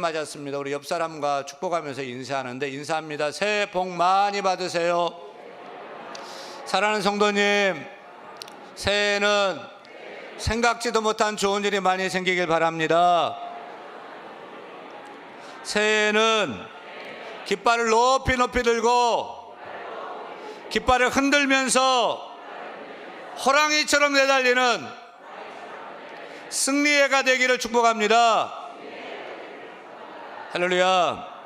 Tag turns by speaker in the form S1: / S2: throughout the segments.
S1: 맞았습니다. 우리 옆 사람과 축복하면서 인사하는데 인사합니다. 새해 복 많이 받으세요. 사랑하는 성도님, 새해에는 생각지도 못한 좋은 일이 많이 생기길 바랍니다. 새해에는 깃발을 높이 높이 들고 깃발을 흔들면서 호랑이처럼 내달리는 승리해가 되기를 축복합니다. 할렐루야.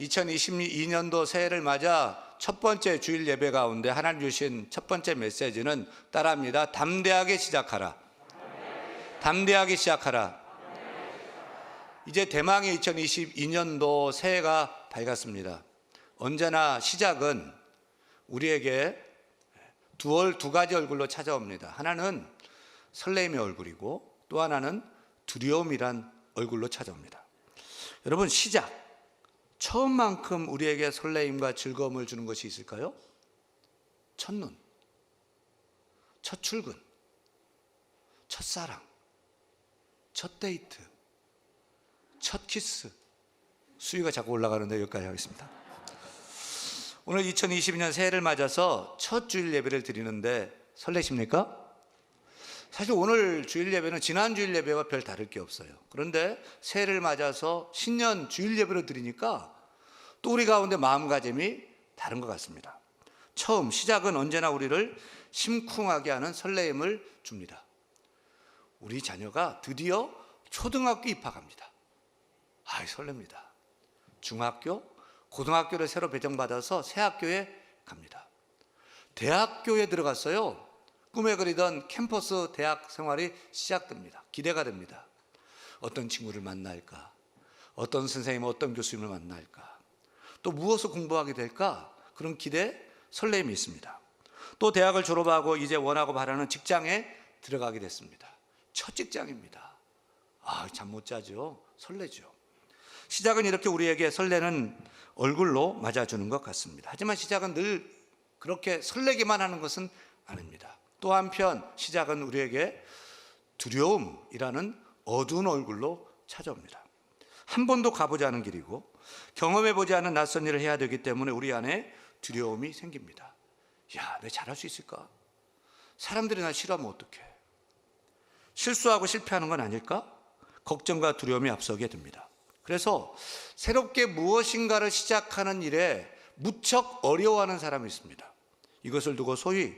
S1: 2022년도 새해를 맞아 첫 번째 주일 예배 가운데 하나님 주신 첫 번째 메시지는 따라합니다. 담대하게 시작하라. 담대하게 시작하라. 이제 대망의 2022년도 새해가 밝았습니다. 언제나 시작은 우리에게 두, 얼, 두 가지 얼굴로 찾아옵니다. 하나는 설레임의 얼굴이고 또 하나는 두려움이란 얼굴로 찾아옵니다. 여러분 시작 처음만큼 우리에게 설레임과 즐거움을 주는 것이 있을까요? 첫눈, 첫 출근, 첫사랑, 첫 데이트, 첫 키스. 수위가 자꾸 올라가는데 여기까지 하겠습니다. 오늘 2022년 새해를 맞아서 첫 주일 예배를 드리는데 설레십니까? 사실 오늘 주일 예배는 지난 주일 예배와 별 다를 게 없어요. 그런데 새해를 맞아서 신년 주일 예배를 드리니까 또 우리 가운데 마음가짐이 다른 것 같습니다. 처음 시작은 언제나 우리를 심쿵하게 하는 설레임을 줍니다. 우리 자녀가 드디어 초등학교 입학합니다. 아이 설렙니다. 중학교, 고등학교를 새로 배정받아서 새 학교에 갑니다. 대학교에 들어갔어요. 꿈에 그리던 캠퍼스 대학 생활이 시작됩니다. 기대가 됩니다. 어떤 친구를 만날까? 어떤 선생님, 어떤 교수님을 만날까? 또 무엇을 공부하게 될까? 그런 기대, 설렘이 있습니다. 또 대학을 졸업하고 이제 원하고 바라는 직장에 들어가게 됐습니다. 첫 직장입니다. 아, 잠 못 자죠. 설레죠. 시작은 이렇게 우리에게 설레는 얼굴로 맞아주는 것 같습니다. 하지만 시작은 늘 그렇게 설레기만 하는 것은 아닙니다. 또 한편 시작은 우리에게 두려움이라는 어두운 얼굴로 찾아옵니다. 한 번도 가보지 않은 길이고 경험해보지 않은 낯선 일을 해야 되기 때문에 우리 안에 두려움이 생깁니다. 야, 내 잘할 수 있을까? 사람들이 날 싫어하면 어떡해? 실수하고 실패하는 건 아닐까? 걱정과 두려움이 앞서게 됩니다. 그래서 새롭게 무엇인가를 시작하는 일에 무척 어려워하는 사람이 있습니다. 이것을 두고 소위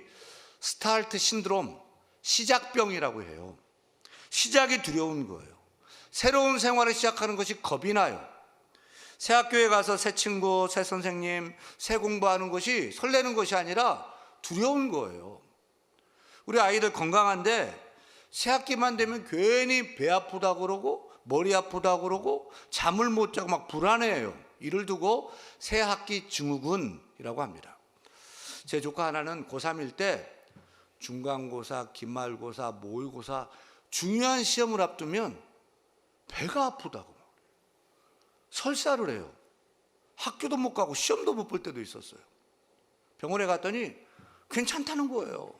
S1: 스타트 신드롬, 시작병이라고 해요. 시작이 두려운 거예요. 새로운 생활을 시작하는 것이 겁이 나요. 새 학교에 가서 새 친구, 새 선생님, 새 공부하는 것이 설레는 것이 아니라 두려운 거예요. 우리 아이들 건강한데 새 학기만 되면 괜히 배 아프다 그러고 머리 아프다 그러고 잠을 못 자고 막 불안해해요. 이를 두고 새 학기 증후군이라고 합니다. 제 조카 하나는 고3일 때 중간고사, 기말고사, 모의고사 중요한 시험을 앞두면 배가 아프다고 설사를 해요. 학교도 못 가고 시험도 못 볼 때도 있었어요. 병원에 갔더니 괜찮다는 거예요.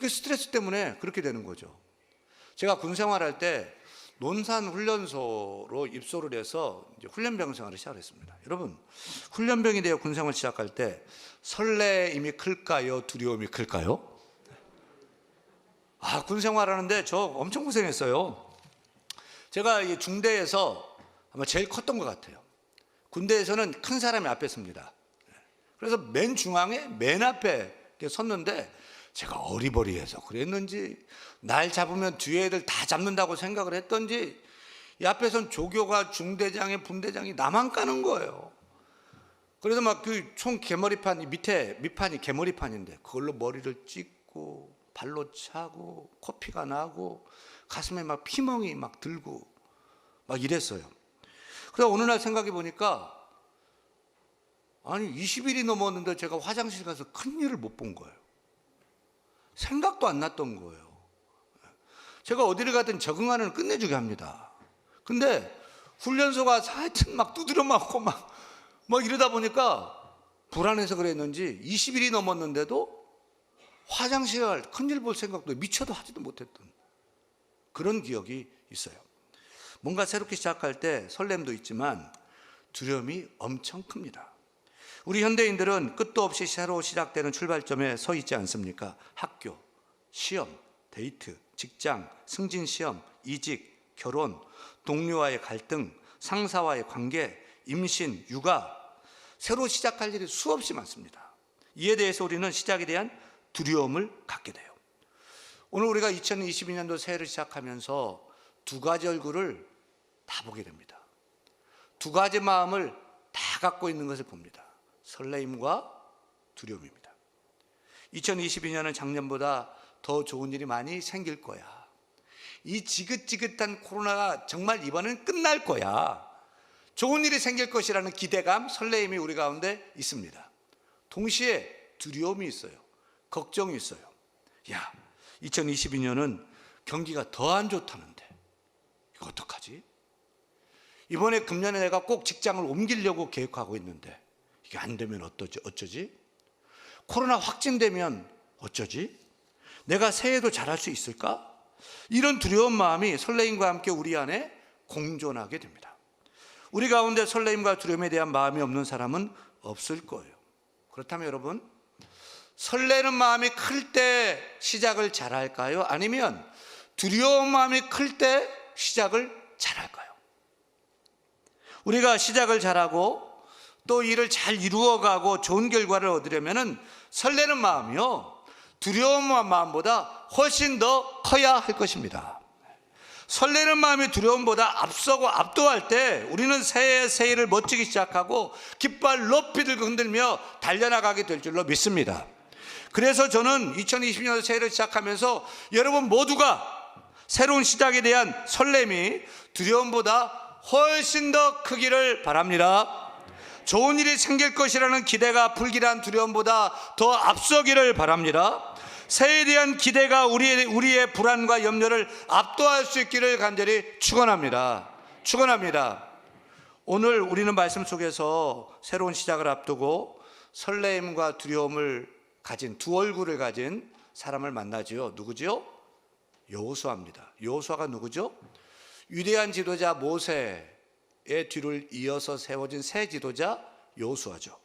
S1: 그 스트레스 때문에 그렇게 되는 거죠. 제가 군 생활할 때 논산 훈련소로 입소를 해서 훈련병 생활을 시작했습니다. 여러분, 훈련병이 되어 군 생활 시작할 때 설레임이 클까요? 두려움이 클까요? 아, 군 생활 하는데 저 엄청 고생했어요. 제가 이 중대에서 아마 제일 컸던 것 같아요. 군대에서는 큰 사람이 앞에 섭니다. 그래서 맨 중앙에 맨 앞에 섰는데 제가 어리버리해서 그랬는지 날 잡으면 뒤에 애들 다 잡는다고 생각을 했던지 이 앞에선 조교가 중대장에 분대장이 나만 까는 거예요. 그래서 막 그 총 개머리판 밑에 밑판이 개머리판인데 그걸로 머리를 찍고 발로 차고 코피가 나고 가슴에 막 피멍이 막 들고 막 이랬어요. 그래서 어느 날 생각해 보니까 아니 20일이 넘었는데 제가 화장실 가서 큰 일을 못 본 거예요. 생각도 안 났던 거예요. 제가 어디를 가든 적응하는 끝내주게 합니다. 근데 훈련소가 하여튼 막 두드려 맞고 막, 막 이러다 보니까 불안해서 그랬는지 20일이 넘었는데도 화장실 갈 큰일 볼 생각도 미쳐도 하지도 못했던 그런 기억이 있어요. 뭔가 새롭게 시작할 때 설렘도 있지만 두려움이 엄청 큽니다. 우리 현대인들은 끝도 없이 새로 시작되는 출발점에 서 있지 않습니까? 학교, 시험, 데이트, 직장, 승진 시험, 이직, 결혼, 동료와의 갈등, 상사와의 관계, 임신, 육아, 새로 시작할 일이 수없이 많습니다. 이에 대해서 우리는 시작에 대한 두려움을 갖게 돼요. 오늘 우리가 2022년도 새해를 시작하면서 두 가지 얼굴을 다 보게 됩니다. 두 가지 마음을 다 갖고 있는 것을 봅니다. 설레임과 두려움입니다. 2022년은 작년보다 더 좋은 일이 많이 생길 거야. 이 지긋지긋한 코로나가 정말 이번엔 끝날 거야. 좋은 일이 생길 것이라는 기대감, 설레임이 우리 가운데 있습니다. 동시에 두려움이 있어요. 걱정이 있어요. 야, 2022년은 경기가 더 안 좋다는데 이거 어떡하지? 이번에 금년에 내가 꼭 직장을 옮기려고 계획하고 있는데 이게 안 되면 어떠지? 어쩌지? 코로나 확진되면 어쩌지? 내가 새해도 잘할 수 있을까? 이런 두려운 마음이 설레임과 함께 우리 안에 공존하게 됩니다. 우리 가운데 설레임과 두려움에 대한 마음이 없는 사람은 없을 거예요. 그렇다면 여러분, 설레는 마음이 클 때 시작을 잘 할까요? 아니면 두려운 마음이 클 때 시작을 잘 할까요? 우리가 시작을 잘하고 또 일을 잘 이루어가고 좋은 결과를 얻으려면은 설레는 마음이요. 두려운 마음보다 훨씬 더 커야 할 것입니다. 설레는 마음이 두려움보다 앞서고 압도할 때 우리는 새해 새해를 멋지게 시작하고 깃발 높이 들고 흔들며 달려나가게 될 줄로 믿습니다. 그래서 저는 2020년 새해를 시작하면서 여러분 모두가 새로운 시작에 대한 설렘이 두려움보다 훨씬 더 크기를 바랍니다. 좋은 일이 생길 것이라는 기대가 불길한 두려움보다 더 앞서기를 바랍니다. 새해에 대한 기대가 우리의, 우리의 불안과 염려를 압도할 수 있기를 간절히 축원합니다. 축원합니다. 오늘 우리는 말씀 속에서 새로운 시작을 앞두고 설레임과 두려움을 가진 두 얼굴을 가진 사람을 만나지요. 누구지요? 여호수아입니다. 여호수아가 누구죠? 위대한 지도자 모세 의 뒤를 이어서 세워진 새 지도자 여호수아죠.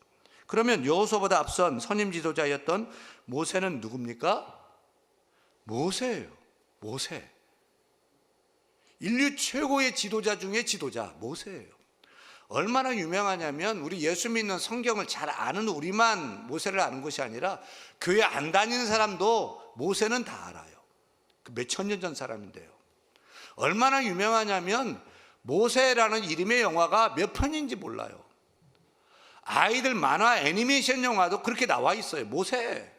S1: 그러면 여호수아보다 앞선 선임 지도자였던 모세는 누굽니까? 모세예요. 모세. 인류 최고의 지도자 중에 지도자 모세예요. 얼마나 유명하냐면 우리 예수 믿는 성경을 잘 아는 우리만 모세를 아는 것이 아니라 교회 안 다니는 사람도 모세는 다 알아요. 그 몇천 년 전 사람인데요. 얼마나 유명하냐면 모세라는 이름의 영화가 몇 편인지 몰라요. 아이들 만화 애니메이션 영화도 그렇게 나와 있어요. 모세.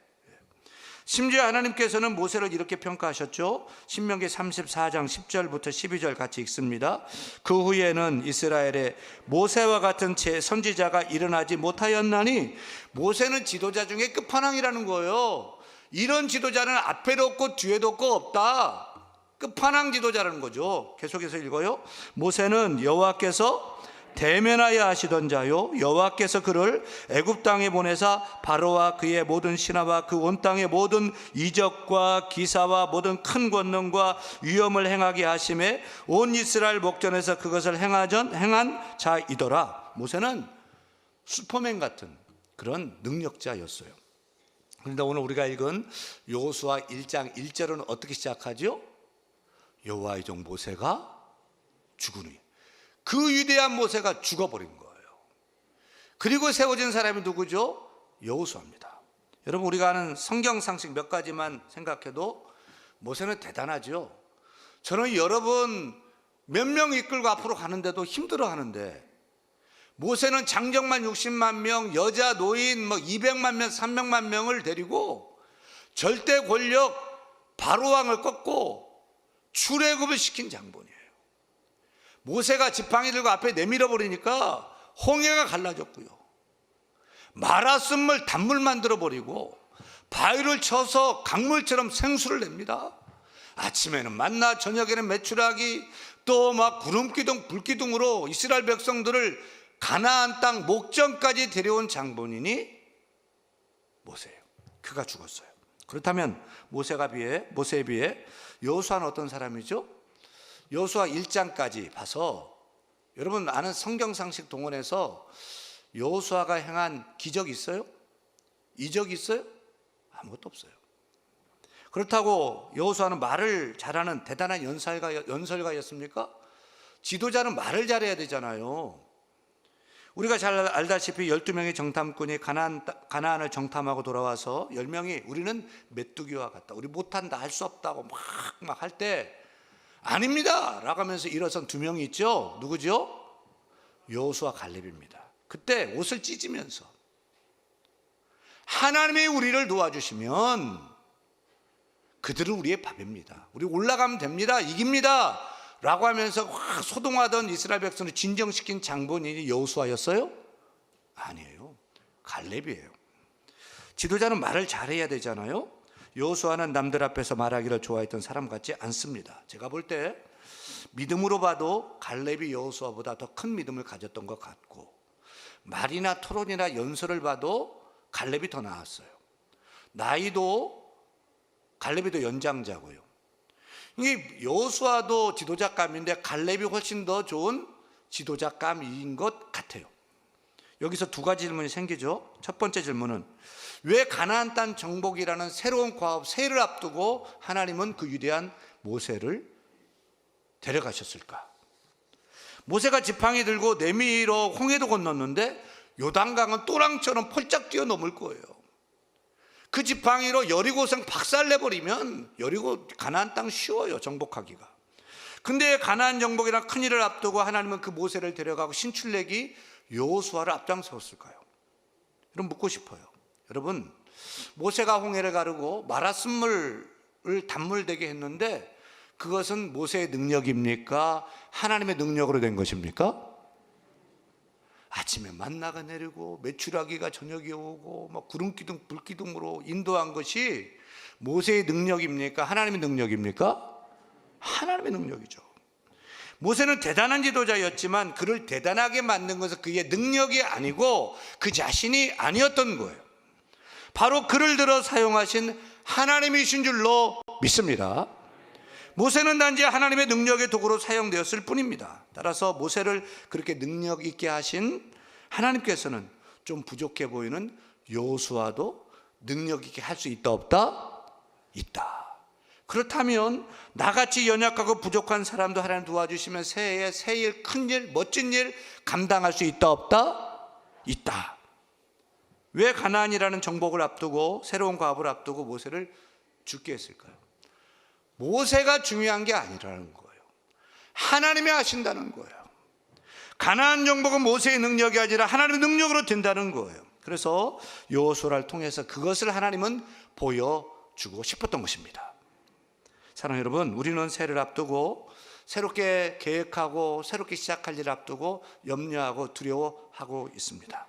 S1: 심지어 하나님께서는 모세를 이렇게 평가하셨죠. 신명기 34장 10절부터 12절 같이 읽습니다. 그 후에는 이스라엘에 모세와 같은 제 선지자가 일어나지 못하였나니 모세는 지도자 중에 끝판왕이라는 거예요. 이런 지도자는 앞에도 없고 뒤에도 없고 없다. 끝판왕 지도자라는 거죠. 계속해서 읽어요. 모세는 여호와께서 대면하여 하시던 자요 여호와께서 그를 애굽 땅에 보내사 바로와 그의 모든 신하와 그 온 땅의 모든 이적과 기사와 모든 큰 권능과 위엄을 행하게 하심에 온 이스라엘 목전에서 그것을 행하전 행한 자이더라. 모세는 슈퍼맨 같은 그런 능력자였어요. 그런데 오늘 우리가 읽은 여호수아 1장 1절은 어떻게 시작하죠? 여호와의 종 모세가 죽으니 그 위대한 모세가 죽어버린 거예요. 그리고 세워진 사람이 누구죠? 여호수아입니다. 여러분 우리가 아는 성경 상식 몇 가지만 생각해도 모세는 대단하죠. 저는 여러분 몇 명 이끌고 앞으로 가는데도 힘들어 하는데 모세는 장정만 60만 명, 여자 노인 뭐 200만 명, 300만 명을 데리고 절대 권력 바로 왕을 꺾고 출애굽을 시킨 장본이에요. 모세가 지팡이 들고 앞에 내밀어 버리니까 홍해가 갈라졌고요. 마라쓴 물 단물 만들어 버리고 바위를 쳐서 강물처럼 생수를 냅니다. 아침에는 만나 저녁에는 메추라기 또 막 구름 기둥 불 기둥으로 이스라엘 백성들을 가나안 땅 목전까지 데려온 장본인이 모세예요. 그가 죽었어요. 그렇다면 모세가 비해 모세에 비해 여호수아는 어떤 사람이죠? 여수와 1장까지 봐서 여러분 아는 성경상식 동원해서 여수아가 행한 기적 있어요? 이적 있어요? 아무것도 없어요. 그렇다고 여호수아는 말을 잘하는 대단한 연설가, 연설가였습니까? 지도자는 말을 잘해야 되잖아요. 우리가 잘 알다시피 12명의 정탐꾼이 가나안, 가나안을 정탐하고 돌아와서 10명이 우리는 메뚜기와 같다. 우리 못한다. 할 수 없다고 막 막 할 때 아닙니다. 라고 하면서 일어선 두 명이 있죠. 누구죠? 여호수아 갈렙입니다. 그때 옷을 찢으면서 하나님이 우리를 도와주시면 그들은 우리의 밥입니다. 우리 올라가면 됩니다. 이깁니다. 라고 하면서 확 소동하던 이스라엘 백성을 진정시킨 장본인이 여호수아였어요? 아니에요. 갈렙이에요. 지도자는 말을 잘해야 되잖아요. 여호수아는 남들 앞에서 말하기를 좋아했던 사람 같지 않습니다. 제가 볼 때 믿음으로 봐도 갈렙이 여호수아보다 더 큰 믿음을 가졌던 것 같고 말이나 토론이나 연설을 봐도 갈렙이 더 나았어요. 나이도 갈렙이 더 연장자고요. 이게 여호수아도 지도자감인데 갈렙이 훨씬 더 좋은 지도자감인 것 같아요. 여기서 두 가지 질문이 생기죠. 첫 번째 질문은 왜 가나안 땅 정복이라는 새로운 과업 세를 앞두고 하나님은 그 위대한 모세를 데려가셨을까? 모세가 지팡이 들고 내미로 홍해도 건넜는데 요단강은 또랑처럼 펄쩍 뛰어넘을 거예요. 그 지팡이로 여리고성 박살내버리면 여리고 가나안 땅 쉬워요 정복하기가. 근데 가나안 정복이랑 큰 일을 앞두고 하나님은 그 모세를 데려가고 신출내기 여호수아를 앞장서었을까요? 여러분 묻고 싶어요. 여러분 모세가 홍해를 가르고 마라순물을 단물되게 했는데 그것은 모세의 능력입니까? 하나님의 능력으로 된 것입니까? 아침에 만나가 내리고 메추라기가 저녁에 오고 막 구름 기둥 불 기둥으로 인도한 것이 모세의 능력입니까? 하나님의 능력입니까? 하나님의 능력이죠. 모세는 대단한 지도자였지만 그를 대단하게 만든 것은 그의 능력이 아니고 그 자신이 아니었던 거예요. 바로 그를 들어 사용하신 하나님이신 줄로 믿습니다. 모세는 단지 하나님의 능력의 도구로 사용되었을 뿐입니다. 따라서 모세를 그렇게 능력 있게 하신 하나님께서는 좀 부족해 보이는 여호수아도 능력 있게 할 수 있다 없다? 있다. 그렇다면 나같이 연약하고 부족한 사람도 하나님 도와주시면 새해 새일 큰 일, 멋진 일 감당할 수 있다 없다? 있다. 왜 가나안이라는 정복을 앞두고 새로운 과업을 앞두고 모세를 죽게 했을까요? 모세가 중요한 게 아니라는 거예요. 하나님이 하신다는 거예요. 가나안 정복은 모세의 능력이 아니라 하나님의 능력으로 된다는 거예요. 그래서 여호수아를 통해서 그것을 하나님은 보여주고 싶었던 것입니다. 사랑 여러분, 우리는 새해를 앞두고 새롭게 계획하고 새롭게 시작할 일을 앞두고 염려하고 두려워하고 있습니다.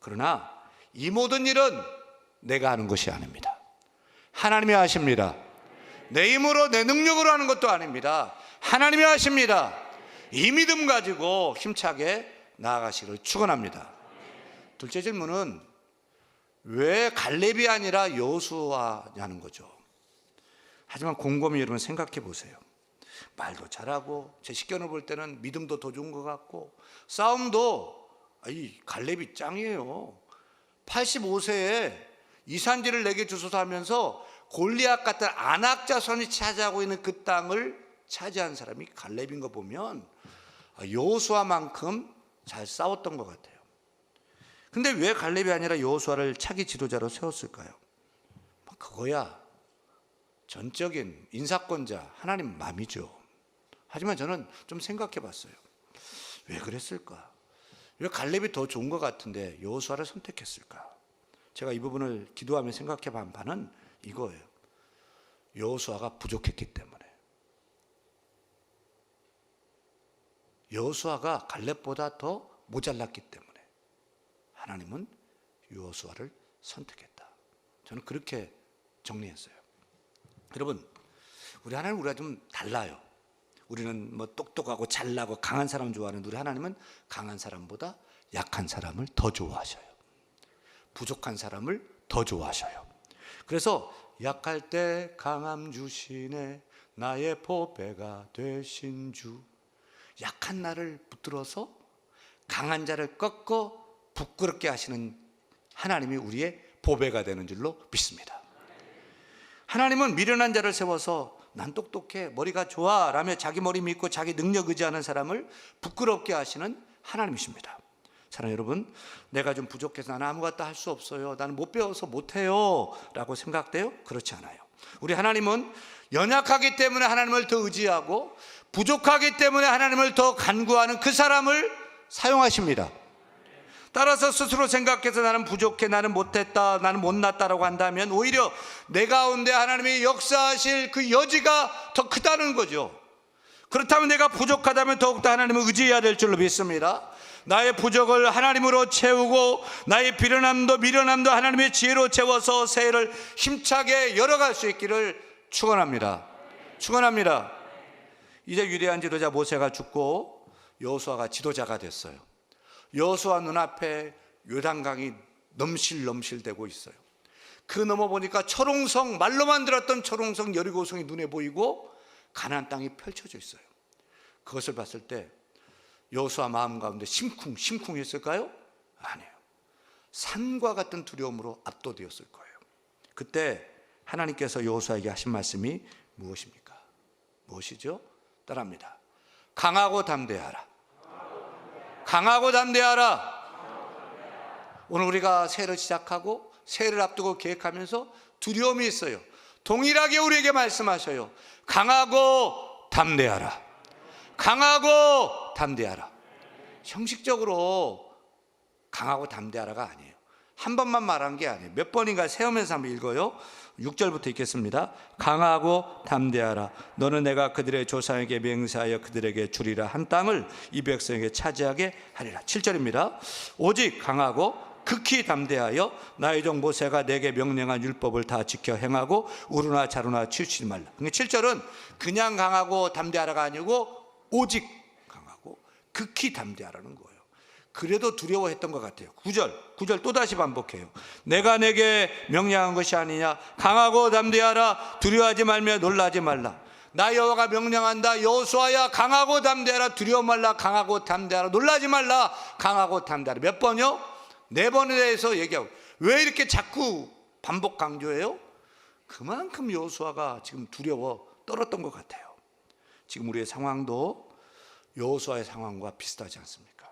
S1: 그러나 이 모든 일은 내가 하는 것이 아닙니다. 하나님이 하십니다. 내 힘으로 내 능력으로 하는 것도 아닙니다. 하나님이 하십니다. 이 믿음 가지고 힘차게 나아가시기를 축원합니다. 둘째 질문은 왜 갈렙이 아니라 여호수아냐는 거죠. 하지만 곰곰이 여러분 생각해 보세요. 말도 잘하고 제 식견을 볼 때는 믿음도 더 좋은 것 같고 싸움도 이 갈렙이 짱이에요. 85세에 이산지를 내게 주소서 하면서 골리앗 같은 안악 자 손이 차지하고 있는 그 땅을 차지한 사람이 갈렙인 거 보면 여호수아만큼 잘 싸웠던 것 같아요. 근데 왜 갈렙이 아니라 여호수아를 차기 지도자로 세웠을까요? 그거야 전적인 인사권자 하나님 마음이죠. 하지만 저는 좀 생각해 봤어요. 왜 그랬을까? 왜 갈렙이 더 좋은 것 같은데 여호수아를 선택했을까? 제가 이 부분을 기도하며 생각해 본 바는 이거예요. 여호수아가 부족했기 때문에. 여호수아가 갈렙보다 더 모자랐기 때문에 하나님은 여호수아를 선택했다. 저는 그렇게 정리했어요. 여러분, 우리 하나님 우리가 좀 달라요. 우리는 뭐 똑똑하고 잘나고 강한 사람 좋아하는 우리 하나님은 강한 사람보다 약한 사람을 더 좋아하셔요. 부족한 사람을 더 좋아하셔요. 그래서 약할 때 강함 주시네 나의 보배가 되신 주 약한 나를 붙들어서 강한 자를 꺾어 부끄럽게 하시는 하나님이 우리의 보배가 되는 줄로 믿습니다. 하나님은 미련한 자를 세워서 난 똑똑해 머리가 좋아 라며 자기 머리 믿고 자기 능력 의지하는 사람을 부끄럽게 하시는 하나님이십니다. 사랑 여러분, 내가 좀 부족해서 나는 아무것도 할 수 없어요. 나는 못 배워서 못해요. 라고 생각돼요? 그렇지 않아요. 우리 하나님은 연약하기 때문에 하나님을 더 의지하고 부족하기 때문에 하나님을 더 간구하는 그 사람을 사용하십니다. 따라서 스스로 생각해서 나는 부족해, 나는 못했다, 나는 못났다라고 한다면 오히려 내 가운데 하나님이 역사하실 그 여지가 더 크다는 거죠. 그렇다면 내가 부족하다면 더욱더 하나님을 의지해야 될 줄로 믿습니다. 나의 부족을 하나님으로 채우고 나의 비련함도 미련함도 하나님의 지혜로 채워서 새해를 힘차게 열어갈 수 있기를 축원합니다. 축원합니다. 이제 위대한 지도자 모세가 죽고 여호수아가 지도자가 됐어요. 여호수아 눈앞에 요단강이 넘실넘실대고 있어요. 그 넘어 보니까 철옹성 말로만 들었던 철옹성 여리고성이 눈에 보이고 가나안 땅이 펼쳐져 있어요. 그것을 봤을 때 여호수아 마음 가운데 심쿵 심쿵했을까요? 아니에요. 산과 같은 두려움으로 압도되었을 거예요. 그때 하나님께서 여호수아에게 하신 말씀이 무엇입니까? 무엇이죠? 따라합니다. 강하고 담대하라. 강하고 담대하라. 오늘 우리가 새해를 시작하고 새해를 앞두고 계획하면서 두려움이 있어요. 동일하게 우리에게 말씀하셔요. 강하고 담대하라. 강하고 담대하라. 형식적으로 강하고 담대하라가 아니에요. 한 번만 말한 게 아니에요. 몇 번인가 세우면서 한번 읽어요. 6절부터 읽겠습니다. 강하고 담대하라. 너는 내가 그들의 조상에게 맹세하여 그들에게 주리라 한 땅을 이 백성에게 차지하게 하리라. 7절입니다. 오직 강하고 극히 담대하여 나의 종 모세가 내게 명령한 율법을 다 지켜 행하고 우르나 자루나 치우치지 말라. 근데 7절은 그냥 강하고 담대하라가 아니고 오직 강하고 극히 담대하라는 거예요. 그래도 두려워했던 것 같아요. 9절, 9절 또다시 반복해요. 내가 내게 명령한 것이 아니냐. 강하고 담대하라. 두려워하지 말며 놀라지 말라. 나 여호와가 명령한다. 여호수아야 강하고 담대하라. 두려워 말라. 강하고 담대하라. 놀라지 말라. 강하고 담대하라. 몇 번요? 네 번에 대해서 얘기하고. 왜 이렇게 자꾸 반복 강조해요? 그만큼 여호수아가 지금 두려워 떨었던 것 같아요. 지금 우리의 상황도 여호수아의 상황과 비슷하지 않습니까?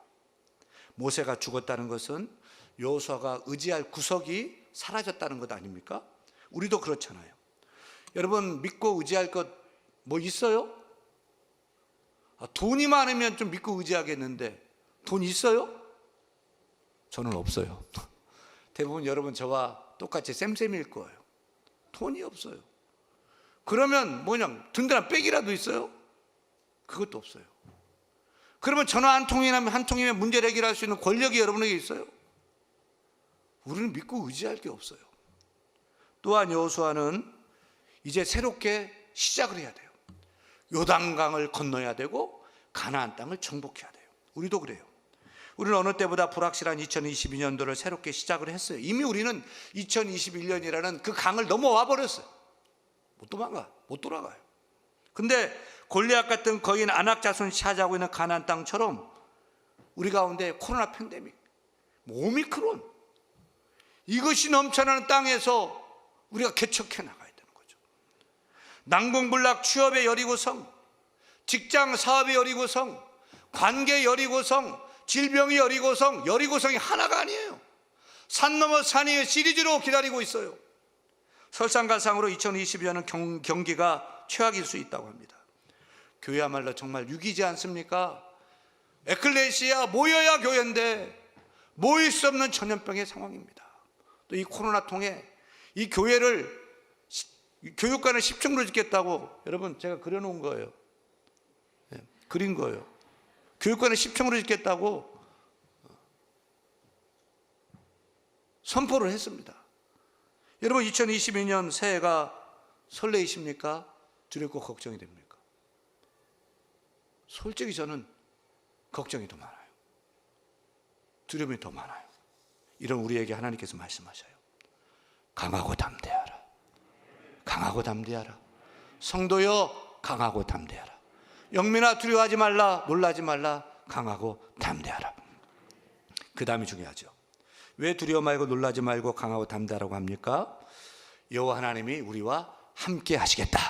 S1: 모세가 죽었다는 것은 여호수아가 의지할 구석이 사라졌다는 것 아닙니까? 우리도 그렇잖아요. 여러분 믿고 의지할 것 뭐 있어요? 아, 돈이 많으면 좀 믿고 의지하겠는데 돈 있어요? 저는 없어요. 대부분 여러분 저와 똑같이 쌤쌤일 거예요. 돈이 없어요. 그러면 뭐냐 든든한 백이라도 있어요? 그것도 없어요. 그러면 전화 한 통이면 한 통이면 문제를 해결할 수 있는 권력이 여러분에게 있어요? 우리는 믿고 의지할 게 없어요. 또한 여호수아는 이제 새롭게 시작을 해야 돼요. 요단강을 건너야 되고 가나안 땅을 정복해야 돼요. 우리도 그래요. 우리는 어느 때보다 불확실한 2022년도를 새롭게 시작을 했어요. 이미 우리는 2021년이라는 그 강을 넘어와 버렸어요. 못 도망가, 못 돌아가요. 근데 골리앗 같은 거인 안악 자손이 차지하고 있는 가나안 땅처럼 우리 가운데 코로나 팬데믹, 뭐 오미크론 이것이 넘쳐나는 땅에서 우리가 개척해 나가야 되는 거죠. 난공불락 취업의 여리고성, 직장 사업의 여리고성, 관계 여리고성, 질병이 여리고성, 여리고성이 하나가 아니에요. 산 넘어 산이 시리즈로 기다리고 있어요. 설상가상으로 2022년은 경, 경기가 최악일 수 있다고 합니다. 교회야말로 정말 유기지 않습니까? 에클레시아 모여야 교회인데 모일 수 없는 전염병의 상황입니다. 또 이 코로나 통해 이 교회를 교육관을 10층으로 짓겠다고 여러분 제가 그려놓은 거예요. 네, 그린 거예요. 교육관을 10층으로 짓겠다고 선포를 했습니다. 여러분 2022년 새해가 설레이십니까? 두렵고 걱정이 됩니까? 솔직히 저는 걱정이 더 많아요. 두려움이 더 많아요. 이런 우리에게 하나님께서 말씀하셔요. 강하고 담대하라. 강하고 담대하라. 성도여 강하고 담대하라. 영민아 두려워하지 말라, 놀라지 말라, 강하고 담대하라. 그 다음이 중요하죠. 왜 두려워 말고 놀라지 말고 강하고 담대하라고 합니까? 여호와 하나님이 우리와 함께 하시겠다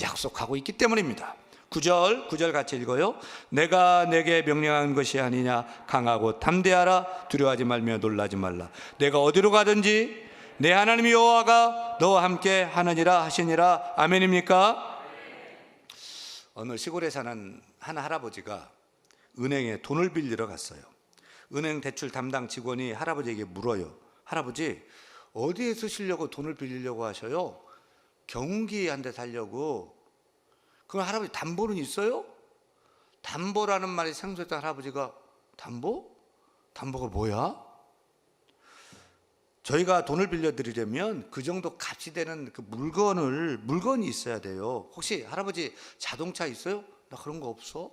S1: 약속하고 있기 때문입니다. 9절 9절 같이 읽어요. 내가 내게 명령한 것이 아니냐 강하고 담대하라 두려워하지 말며 놀라지 말라. 내가 어디로 가든지 내 하나님 여호와가 너와 함께 하느니라 하시니라. 아멘입니까? 어느 시골에 사는 한 할아버지가 은행에 돈을 빌리러 갔어요. 은행 대출 담당 직원이 할아버지에게 물어요. 할아버지, 어디에 쓰시려고 돈을 빌리려고 하셔요? 경운기 한대 살려고. 그럼 할아버지 담보는 있어요? 담보라는 말이 생소했던 할아버지가 담보? 담보가 뭐야? 저희가 돈을 빌려드리려면 그 정도 값이 되는 그 물건을 물건이 있어야 돼요. 혹시 할아버지 자동차 있어요? 나 그런 거 없어.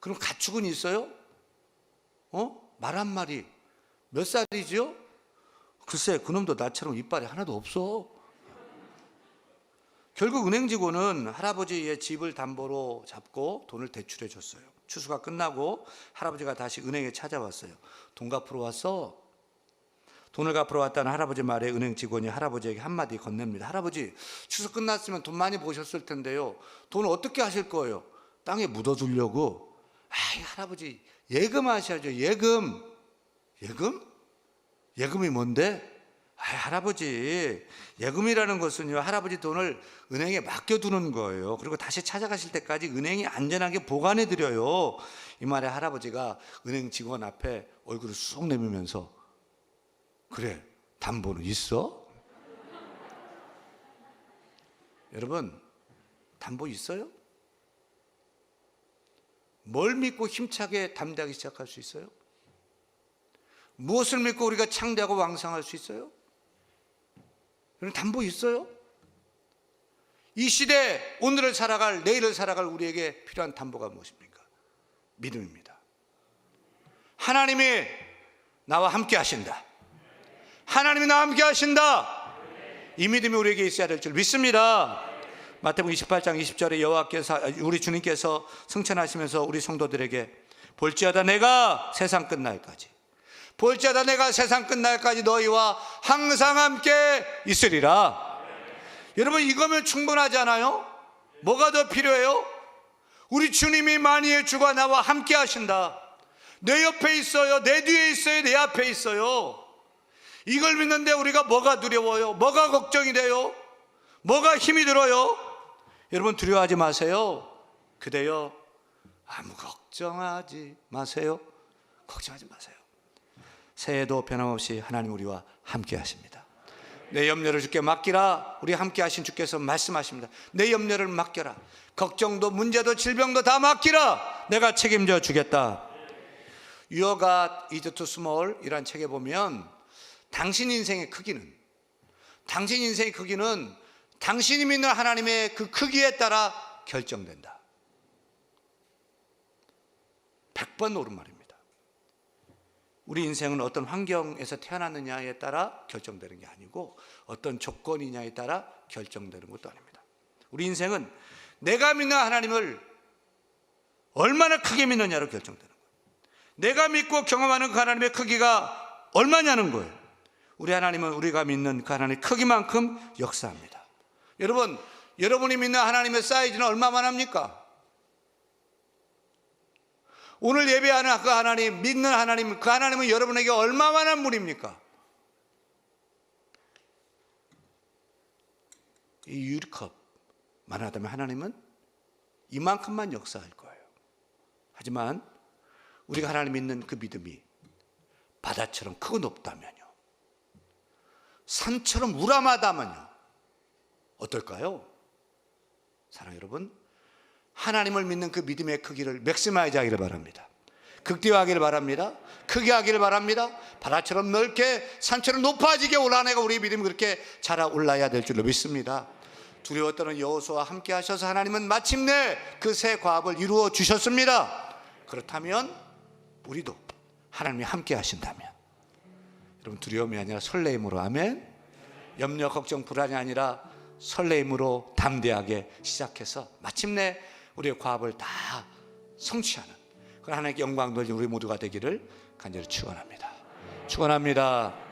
S1: 그럼 가축은 있어요? 어? 말 한 마리. 몇 살이지요? 글쎄, 그놈도 나처럼 이빨이 하나도 없어. 결국 은행 직원은 할아버지의 집을 담보로 잡고 돈을 대출해 줬어요. 추수가 끝나고 할아버지가 다시 은행에 찾아왔어요. 돈 갚으러 왔어. 돈을 갚으러 왔다는 할아버지 말에 은행 직원이 할아버지에게 한마디 건넵니다. 할아버지, 추수 끝났으면 돈 많이 버셨을 텐데요. 돈 어떻게 하실 거예요? 땅에 묻어두려고. 아이, 할아버지, 예금 하셔야죠. 예금. 예금? 예금이 뭔데? 아, 할아버지, 예금이라는 것은요, 할아버지 돈을 은행에 맡겨두는 거예요. 그리고 다시 찾아가실 때까지 은행이 안전하게 보관해 드려요. 이 말에 할아버지가 은행 직원 앞에 얼굴을 쑥 내밀면서 그래, 담보는 있어? 여러분, 담보 있어요? 뭘 믿고 힘차게 담대하기 시작할 수 있어요? 무엇을 믿고 우리가 창대하고 왕성할 수 있어요? 여러분, 담보 있어요? 이 시대, 오늘을 살아갈, 내일을 살아갈 우리에게 필요한 담보가 무엇입니까? 믿음입니다. 하나님이 나와 함께 하신다. 하나님이 나와 함께 하신다. 이 믿음이 우리에게 있어야 될 줄 믿습니다. 마태복음 28장 20절에 여호와께서 우리 주님께서 승천하시면서 우리 성도들에게 볼지어다 내가 세상 끝날까지 볼지어다 내가 세상 끝날까지 너희와 항상 함께 있으리라. 여러분 이거면 충분하지 않아요? 뭐가 더 필요해요? 우리 주님이 만유의 주가 나와 함께 하신다. 내 옆에 있어요. 내 뒤에 있어요. 내 앞에 있어요. 이걸 믿는데 우리가 뭐가 두려워요? 뭐가 걱정이 돼요? 뭐가 힘이 들어요? 여러분 두려워하지 마세요. 그대여 아무 걱정하지 마세요. 걱정하지 마세요. 새해도 변함없이 하나님 우리와 함께 하십니다. 내 염려를 주께 맡기라. 우리 함께 하신 주께서 말씀하십니다. 내 염려를 맡겨라. 걱정도 문제도 질병도 다 맡기라. 내가 책임져 주겠다. You got is too small 이란 책에 보면 당신 인생의 크기는 당신 인생의 크기는 당신이 믿는 하나님의 그 크기에 따라 결정된다. 100번 옳은 말입니다. 우리 인생은 어떤 환경에서 태어났느냐에 따라 결정되는 게 아니고 어떤 조건이냐에 따라 결정되는 것도 아닙니다. 우리 인생은 내가 믿는 하나님을 얼마나 크게 믿느냐로 결정되는 거예요. 내가 믿고 경험하는 그 하나님의 크기가 얼마냐는 거예요. 우리 하나님은 우리가 믿는 그 하나님의 크기만큼 역사합니다. 여러분, 여러분이 믿는 하나님의 사이즈는 얼마만 합니까? 오늘 예배하는 그 하나님, 믿는 하나님, 그 하나님은 여러분에게 얼마만한 분입니까? 이 유리컵만 하다면 하나님은 이만큼만 역사할 거예요. 하지만 우리가 하나님 믿는 그 믿음이 바다처럼 크고 높다면요. 산처럼 우람하다면요. 어떨까요? 사랑 여러분, 하나님을 믿는 그 믿음의 크기를 맥시마이즈 하기를 바랍니다. 극대화하기를 바랍니다. 크게 하기를 바랍니다. 바다처럼 넓게 산처럼 높아지게 올라내가 우리 믿음이 그렇게 자라 올라야 될 줄로 믿습니다. 두려웠던 여호수와 함께 하셔서 하나님은 마침내 그 새 과업을 이루어 주셨습니다. 그렇다면 우리도 하나님이 함께 하신다면 여러분 두려움이 아니라 설레임으로 아멘. 염려 걱정 불안이 아니라 설레임으로 담대하게 시작해서 마침내 우리의 과업을 다 성취하는 그런 하나님께 영광 돌린 우리 모두가 되기를 간절히 축원합니다. 축원합니다.